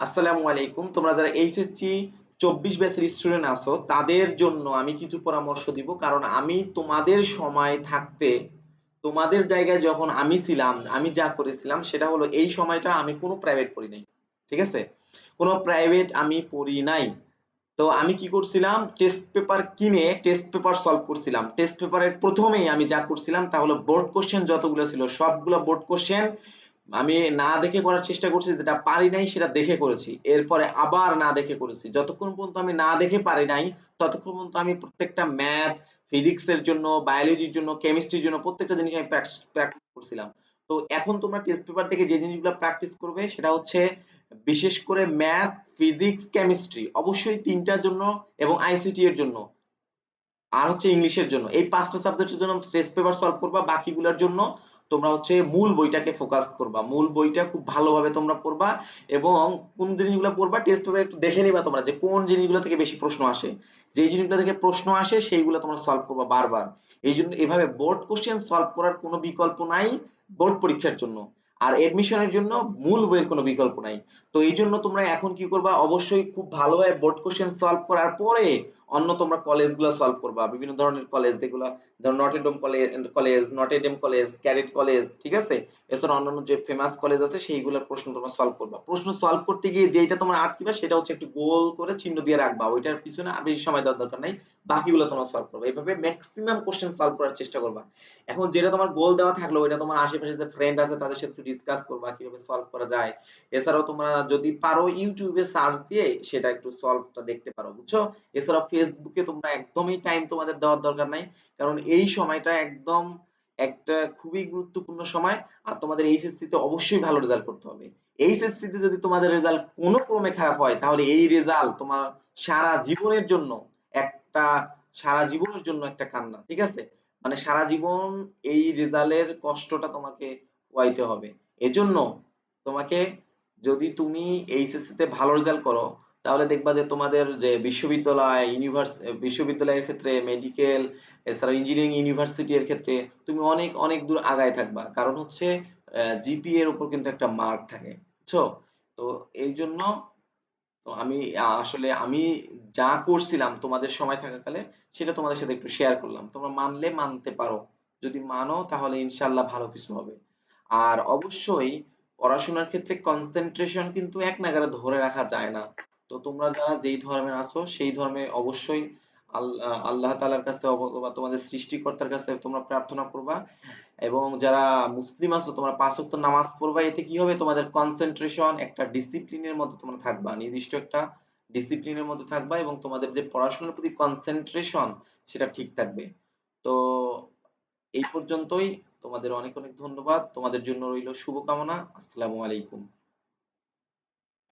আসসালামু আলাইকুম। তোমরা যারা এইচএসসি চব্বিশ ব্যাচের স্টুডেন্ট আছো, তাদের জন্য আমি কিছু পরামর্শ দিব। কারণ আমি তোমাদের সময় থাকতে, তোমাদের জায়গায় যখন আমি ছিলাম, আমি যা করেছিলাম, সেটা হলো এই সময়টা আমি কোনো প্রাইভেট পড়ি নাই। ঠিক আছে? কোনো প্রাইভেট আমি পড়ি নাই। তো আমি কি করছিলাম? টেস্ট পেপার কিনে টেস্ট পেপার সলভ করছিলাম। টেস্ট পেপারের প্রথমেই আমি যা করছিলাম তা হলো বোর্ড কোশ্চেন যতগুলো ছিল, সবগুলো বোর্ড কোশ্চেন আমি না দেখে করার চেষ্টা করছি, যেটা পারি নাই সেটা দেখে করেছি। এরপরে আবার না দেখে করেছি। যতক্ষণ পর্যন্ত আমি না দেখে পারি নাই, ততক্ষণ পর্যন্ত আমি প্রত্যেকটা ম্যাথ ফিজিক্স এর জন্য, বায়োলজির জন্য, কেমিস্ট্রির জন্য প্রত্যেকটা জিনিস আমি প্র্যাকটিস করছিলাম। তো এখন তোমরা টেস্ট পেপার থেকে যে জিনিসগুলো প্র্যাকটিস করবে, সেটা হচ্ছে বিশেষ করে ম্যাথ, ফিজিক্স, কেমিস্ট্রি, অবশ্যই তিনটার জন্য এবং আইসিটি এর জন্য। আর হচ্ছে ইংলিশের জন্য। এই পাঁচটা সাবজেক্টের জন্য টেস্ট পেপার সলভ করবা, বাকিগুলোর জন্য তোমরা হচ্ছে মূল বইটাকে ফোকাস করবা। মূল বইটা খুব ভালোভাবে তোমরা পড়বা এবং কোন জিনিসগুলো পড়বা টেস্ট পেপার একটু দেখে নিবা তোমরা যে কোন জিনিসগুলো থেকে বেশি প্রশ্ন আসে। যে জিনিসগুলো থেকে প্রশ্ন আসে সেইগুলো তোমরা সলভ করবা বারবার। এই জন্য এভাবে বোর্ড কোশ্চেন সলভ করার কোনো বিকল্প নাই বোর্ড পরীক্ষার জন্য। আর এডমিশনের জন্য মূল বইয়ের কোনো বিকল্প নাই। তো এই জন্য তোমরা এখন কি করবা? অবশ্যই খুব ভালোভাবে বোর্ড কোশ্চেন সলভ করার পরে অন্য তোমরা কলেজগুলো সলভ করবা, বিভিন্ন ধরনের কলেজ যেগুলো ধরো Notre Dame college college Notre Dame college cadet college ঠিক আছে? এছাড়া অন্যান্য যে ফেমাস কলেজ আছে, সেইগুলোর প্রশ্ন তোমরা সলভ করবা। প্রশ্ন সলভ করতে গিয়ে যেটা তোমরা আটকিবা, সেটা হচ্ছে একটু গোল করে চিহ্ন দিয়ে রাখবা। ওইটার পিছনে আর বেশি সময় দেওয়ার দরকার নাই। বাকিগুলো তোমরা সলভ করবা। এইভাবে ম্যাক্সিমাম কোশ্চেন সলভ করার চেষ্টা করবা। এখন যেটা তোমার গোল দেওয়া থাকল, ওইটা তোমার আশেপাশে যে ফ্রেন্ড আছে, তাদের সাথে ডিসকাস করবা, কীভাবে সলভ করা যায়। এছাড়াও তোমরা যদি পারো, ইউটিউবে সার্চ দিয়ে সেটা একটু সলভটা দেখতে পারো, বুঝছ? এছাড়া ফেসবুকে তোমরা একদমই টাইম তোমাদের দেওয়ার দরকার নাই। কারণ এই সময়টা একদম একটা খুবই গুরুত্বপূর্ণ সময় আর তোমাদের এইচএসসি তে অবশ্যই ভালো রেজাল্ট করতে হবে। এইচএসসি তে যদি তোমাদের রেজাল্ট কোনো ক্রমে খারাপ হয়, তাহলে এই রেজাল্ট তোমার সারা জীবনের জন্য একটা, সারা জীবনের জন্য একটা কান্না, ঠিক আছে? মানে সারা জীবন এই রেজাল্টের কষ্টটা তোমাকে পোয়াইতে হবে। এজন্য তোমাকে যদি তুমি এইচএসসি তে ভালো রেজাল্ট করো তাহলে দেখবা যে তোমাদের যে বিশ্ববিদ্যালয় ইউনিভার্স বিশ্ববিদ্যালয়ের ক্ষেত্রে মেডিকেল এছাড়া ইঞ্জিনিয়ারিং ইউনিভার্সিটি এর ক্ষেত্রে তুমি অনেক অনেক দূর আগায় থাকবা। কারণ হচ্ছে জিপি এর উপর কিন্তু একটা মার্ক থাকে, বুঝছ? তো এই জন্য আমি আসলে আমি যা করছিলাম তোমাদের সময় থাকাকালে, সেটা তোমাদের সাথে একটু শেয়ার করলাম। তোমরা মানলে মানতে পারো। যদি মানো, তাহলে ইনশাল্লাহ ভালো কিছু হবে। আর অবশ্যই, পড়াশোনার ক্ষেত্রে কনসেন্ট্রেশন কিন্তু এক নাগারে ধরে রাখা যায় না। তো তোমরা যারা যেই ধর্মের আছো, সেই ধর্মে অবশ্যই আল্লাহ তালার কাছে অথবা তোমাদের সৃষ্টিকর্তার কাছে তোমরা প্রার্থনা করবা। এবং যারা মুসলিম আছো, তোমরা পাঁচ ওয়াক্ত নামাজ পড়বা। এতে কি হবে? তোমাদের কনসেন্ট্রেশন একটা ডিসিপ্লিনের মধ্যে তোমরা থাকবা। নির্দিষ্ট একটা ডিসিপ্লিনের মধ্যে থাকবা এবং তোমাদের যে পড়াশোনার প্রতি কনসেন্ট্রেশন সেটা ঠিক থাকবে। তো এই পর্যন্তই। তোমাদের অনেক অনেক ধন্যবাদ। তোমাদের জন্য রইল শুভকামনা। আসসালামু আলাইকুম।